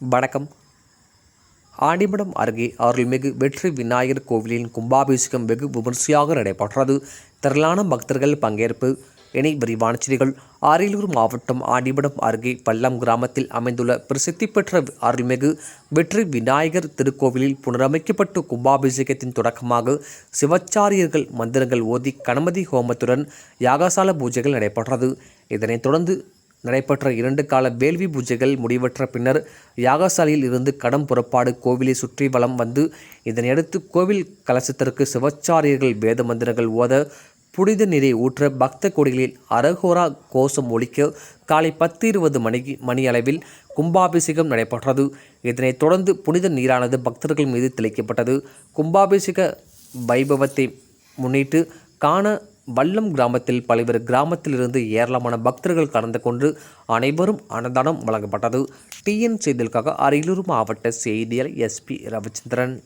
வணக்கம். ஆண்டிமடம் அருகே அருள்மிகு வெற்றி விநாயகர் கோவிலின் கும்பாபிஷேகம் வெகு விமர்சையாக நடைபெற்றது. திரளான பக்தர்கள் பங்கேற்பு. இணை விரிவான செய்திகள். அரியலூர் மாவட்டம் ஆண்டிமடம் அருகே பல்லம் கிராமத்தில் அமைந்துள்ள பிரசித்தி பெற்ற அருள்மிகு வெற்றி விநாயகர் திருக்கோவிலில் புனரமைக்கப்பட்ட கும்பாபிஷேகத்தின் தொடக்கமாக சிவச்சாரியர்கள் மந்திரங்கள் ஓதி கணமதி ஹோமத்துடன் யாகசால பூஜைகள் நடைபெற்றது. இதனைத் தொடர்ந்து நடைபெற்ற இரண்டு கால வேள்வி பூஜைகள் முடிவற்ற பின்னர் யாகசாலையில் இருந்து கடம் புறப்பாடு கோவிலை சுற்றி வலம் வந்து இதனையடுத்து கோவில் கலசத்திற்கு சிவச்சாரியர்கள் வேத மந்திரங்கள் ஓத புனித நீரை ஊற்ற பக்த கொடிகளில் அரகோரா கோஷம் ஒழிக்க காலை பத்து இருபது மணி மணி அளவில் கும்பாபிஷேகம் நடைபெற்றது. இதனைத் தொடர்ந்து புனித நீரானது பக்தர்கள் மீது தெளிக்கப்பட்டது. கும்பாபிஷேக வைபவத்தை முன்னிட்டு காண வல்லம் கிராமத்தில் பல்வேறு கிராமத்திலிருந்து ஏராளமான பக்தர்கள் கலந்து கொண்டு அனைவரும் அன்னதானம் வழங்கப்பட்டது. டிஎன் செய்திகளுக்காக அரியலூர் மாவட்ட செய்தியாளர் எஸ்பி ரவிச்சந்திரன்.